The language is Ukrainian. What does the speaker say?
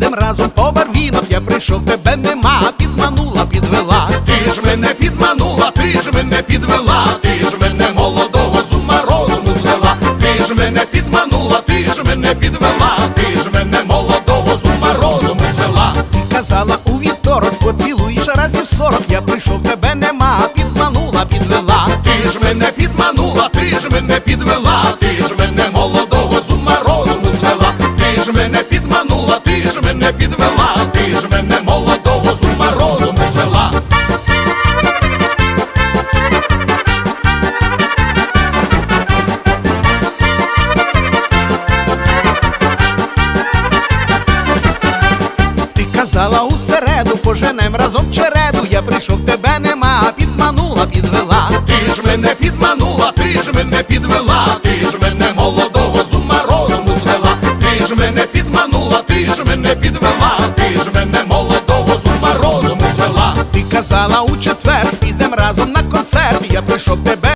підем разом по барвінок. Я прийшов, тебе нема, підманула, підвела. Ти ж мене підманула, ти ж мене підвела, ти ж мене молодого з ума розуму звела, ти ж мене підманула, ти ж мене підвела, ти ж мене молодого з ума розуму звела. Ти казала у вівторок, поцілуєш разів сорок. Я прийшов, тебе нема, підманула, підвела. Ти ж мене підманула, ти ж мене підвела, підвела, ти ж мене молодого з ума розуму звела. Ти казала у середу, поженем разом череду. Я прийшов, тебе нема, підманула, підвела. Ти ж мене підманула, ти ж мене підвела, казала у четвер, підем разом на концерт. Я прийшов, тебе